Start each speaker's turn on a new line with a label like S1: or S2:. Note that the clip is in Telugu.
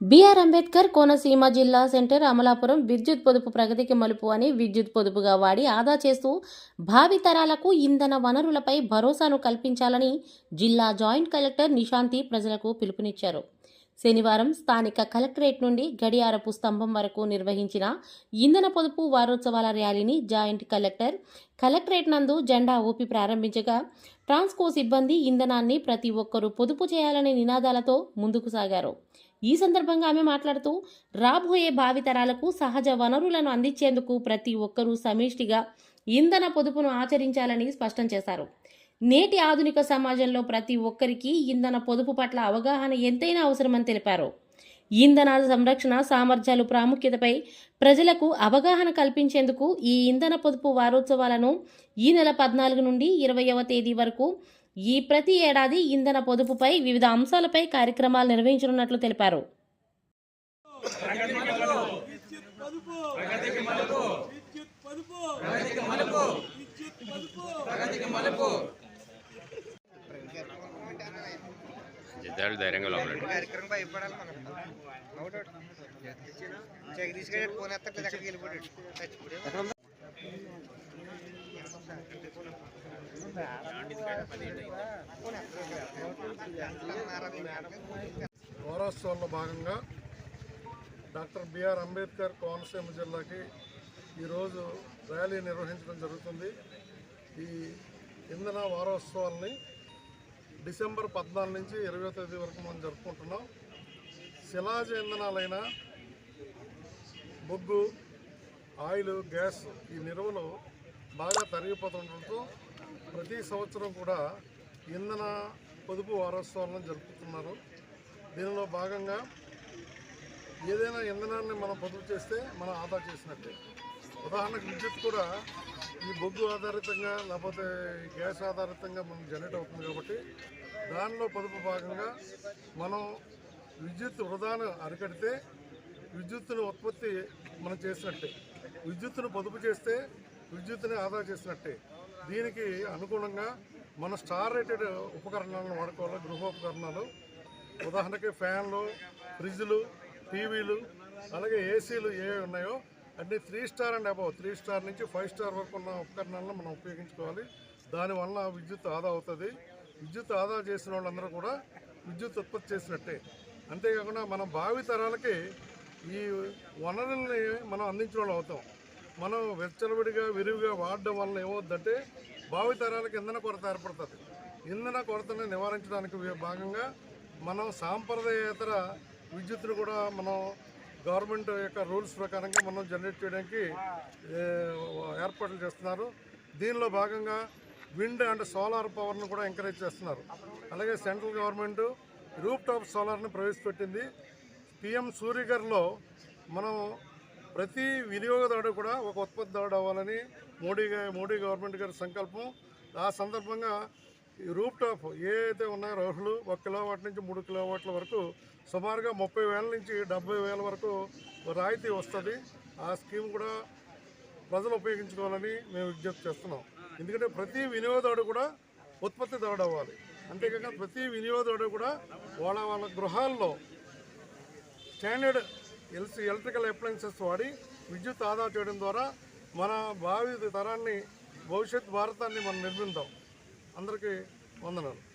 S1: బీఆర్ అంబేద్కర్ కోనసీమ జిల్లా సెంటర్ అమలాపురం విద్యుత్ పొదుపు ప్రగతికి మలుపు అని విద్యుత్ పొదుపుగా వాడి ఆదా చేస్తూ భావి తరాలకు ఇంధన వనరులపై భరోసాను కల్పించాలని జిల్లా జాయింట్ కలెక్టర్ నిశాంతి ప్రజలకు పిలుపునిచ్చారు. శనివారం స్థానిక కలెక్టరేట్ నుండి గడియారపు స్తంభం వరకు నిర్వహించిన ఇంధన పొదుపు వారోత్సవాల ర్యాలీని జాయింట్ కలెక్టర్ కలెక్టరేట్ నందు జెండా ఊపి ప్రారంభించగా ట్రాన్స్కో సిబ్బంది ఇంధనాన్ని ప్రతి ఒక్కరూ పొదుపు చేయాలనే నినాదాలతో ముందుకు సాగారు. ఈ సందర్భంగా ఆమె మాట్లాడుతూ రాబోయే భావితరాలకు సహజ వనరులను అందించేందుకు ప్రతి ఒక్కరూ సమిష్టిగా ఇంధన పొదుపును ఆచరించాలని స్పష్టం చేశారు. నేటి ఆధునిక సమాజంలో ప్రతి ఒక్కరికి ఇంధన పొదుపు పట్ల అవగాహన ఎంతైనా అవసరమని తెలిపారు. ఇంధనాల సంరక్షణ సామర్థ్యాలు ప్రాముఖ్యతపై ప్రజలకు అవగాహన కల్పించేందుకు ఈ ఇంధన పొదుపు వారోత్సవాలను ఈ నెల పద్నాలుగు నుండి ఇరవైవ తేదీ వరకు ఈ ప్రతి ఏడాది ఇంధన పొదుపుపై వివిధ అంశాలపై కార్యక్రమాలు నిర్వహించనున్నట్లు తెలిపారు.
S2: విద్యుత్ పొదుపు ప్రగతికి మలుపు విద్యుత్ పొదుపు ప్రగతికి మలుపు విద్యుత్ పొదుపు ప్రగతికి మలుపు
S3: జిద్దాలు ధైర్యంగా లోపలండి
S4: కార్యక్రమం భయపడాలి మనం ఒకటి జగదీష్ గారు ఫోన్ ఎత్తట్లేదు ఎక్కడికి వెళ్ళిపోయాడు చచ్చిపోయాడు
S5: వారోత్సవంలో భాగంగా డాక్టర్ బిఆర్ అంబేద్కర్ కోనసీమ జిల్లాకి ఈరోజు ర్యాలీ నిర్వహించడం జరుగుతుంది. ఈ ఇంధన వారోత్సవాల్ని డిసెంబర్ పద్నాలుగు నుంచి ఇరవై తేదీ వరకు మనం జరుపుకుంటున్నాం. శిలాజ ఇంధనాలైన బొగ్గు ఆయిల్ గ్యాస్ ఈ నిల్వలు బాగా తరిగిపోతుండటంతో ప్రతి సంవత్సరం కూడా ఇంధన పొదుపు వారోత్సవాలను జరుపుతున్నారు. దీనిలో భాగంగా ఏదైనా ఇంధనాన్ని మనం పొదుపు చేస్తే మనం ఆదా చేసినట్టే. ఉదాహరణకు విద్యుత్ కూడా ఈ బొగ్గు ఆధారితంగా లేకపోతే గ్యాస్ ఆధారితంగా మనం జనరేట్ అవుతుంది కాబట్టి దానిలో పొదుపు భాగంగా మనం విద్యుత్ వృధాను అరికడితే విద్యుత్తును ఉత్పత్తి మనం చేసినట్టే. విద్యుత్తును పొదుపు చేస్తే విద్యుత్తుని ఆదా చేసినట్టే. దీనికి అనుగుణంగా మన స్టార్ రేటెడ్ ఉపకరణాలను వాడుకోవాలి గృహోపకరణాలు ఉదాహరణకి ఫ్యాన్లు ఫ్రిడ్జ్లు టీవీలు అలాగే ఏసీలు ఏవి ఉన్నాయో అంటే three star and above three star నుంచి ఫైవ్ స్టార్ వరకు ఉన్న ఉపకరణాలను మనం ఉపయోగించుకోవాలి. దానివల్ల విద్యుత్ ఆదా అవుతుంది. విద్యుత్ ఆదా చేసిన వాళ్ళందరూ కూడా విద్యుత్ ఉత్పత్తి చేసినట్టే. అంతేకాకుండా మనం భావి తరాలకి ఈ వనరుల్ని మనం అందించిన వాళ్ళు అవుతాం. మనం వెచ్చలవిడిగా విరివిగా వాడడం వల్ల ఏమవుద్దంటే భావి తరాలకు ఇంధన కొరత ఏర్పడుతుంది. ఇంధన కొరతను నివారించడానికి భాగంగా మనం సాంప్రదాయేతర విద్యుత్తును కూడా మనం గవర్నమెంట్ యొక్క రూల్స్ ప్రకారంగా మనం జనరేట్ చేయడానికి ఏర్పాట్లు చేస్తున్నారు. దీనిలో భాగంగా విండ్ అండ్ సోలార్ పవర్ను కూడా ఎంకరేజ్ చేస్తున్నారు. అలాగే సెంట్రల్ గవర్నమెంట్ రూప్ టాప్ సోలార్ని ప్రవేశపెట్టింది. పిఎం సూర్యగర్లో మనం ప్రతి వినియోగదారుడు కూడా ఒక ఉత్పత్తిదారుడు అవ్వాలని మోడీ మోడీ గవర్నమెంట్ గారి సంకల్పం. ఆ సందర్భంగా ఈ రూప్ టాప్ ఏదైతే ఉన్నాయో అర్హులు ఒక కిలోవాట్ నుంచి మూడు కిలోవాట్ల వరకు సుమారుగా ముప్పై వేల నుంచి డెబ్బై వేల వరకు రాయితీ వస్తుంది. ఆ స్కీమ్ కూడా ప్రజలు ఉపయోగించుకోవాలని మేము విజ్ఞప్తి చేస్తున్నాం. ఎందుకంటే ప్రతి వినియోగదారుడు కూడా ఉత్పత్తిదారుడు అవ్వాలి అంతేకాక ప్రతి వినియోగదారుడు కూడా వాళ్ళ వాళ్ళ గృహాల్లో స్టాండర్డ్ ఎల్సి ఎలక్ట్రికల్ అప్లయన్సెస్ వాడి విద్యుత్ ఆదా చేయడం ద్వారా మన భావి తరాన్ని భవిష్యత్ భారతాన్ని మనం నిర్మిద్దాం. అందరికీ వందనాలు.